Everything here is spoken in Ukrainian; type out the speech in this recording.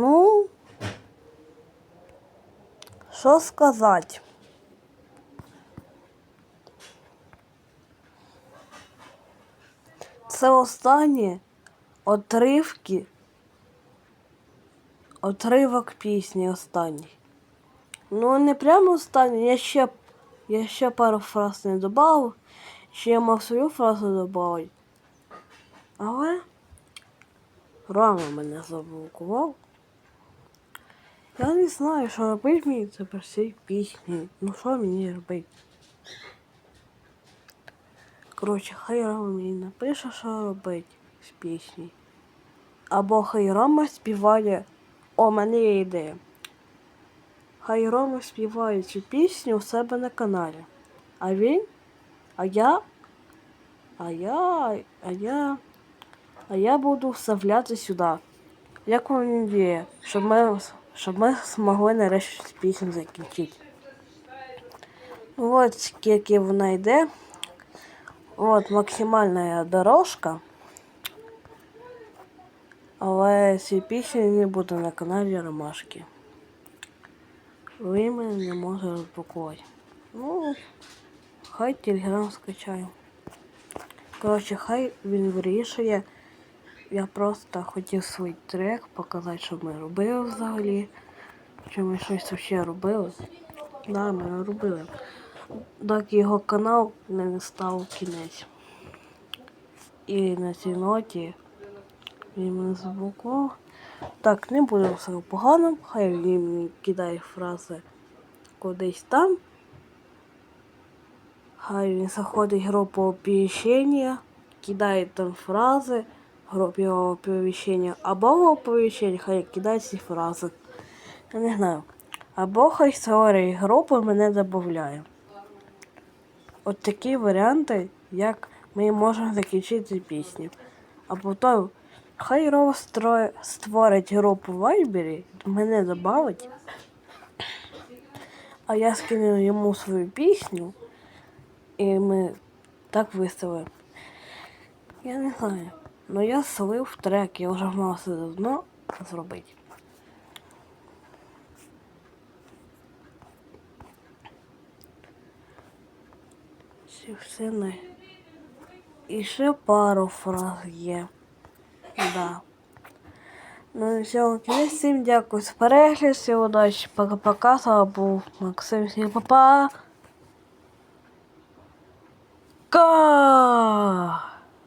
Ну, що сказати? Це останні отривки. Отривок пісні останній. Ну, не прямо останній, я ще, я ще пару фраз не додав. Ще я мав свою фразу додати. Але Рома мене заблокував. Я не знаю, що робити мені тепер всі пісні. Ну що мені робити? Коротше, хай Рома мені напише, що робити з пісні. Або хай Рома співає. О, мене є ідея. Хай Рома співає цю пісню у себе на каналі. А він? А я? А я, а я, а я буду вставляти сюди. Як вам ідея, щоб ми, щоб ми змогли нарешті пісню закінчити. От скільки вона йде. От максимальна дорожка. Але ці пісні не буде на каналі Ромашки. Ви мене не може розблокувати. Ну, хай телеграм скачаю. Коротше, хай він вирішує. Я просто хотів свій трек показати, що ми робили взагалі. Чи ми щось ще робили. Да, ми робили. Так його канал не став кінець. І на цій ноті він заблокував. Так, не буде все погано, хай він кидає фрази кудись там. Хай він заходить в групу оповіщення, кидає там фрази, в групі оповіщення, або оповіщення хай кидає ці фрази. Я не знаю. Або хай створює групу мене додає. От такі варіанти, як ми можемо закінчити пісню. А потім хай Рова створить групу в Вайбері, мене додавить, а я скину йому свою пісню, і ми так виставимо. Я не знаю. Ну я слив трек, я вже мав це давно зробити. Всі все не. І ще пару фраз є. Да. Ну і все, кінець всім дякую за перегляд, всім удачі, пока-пока, слава був Максим, всім па-па. Ка!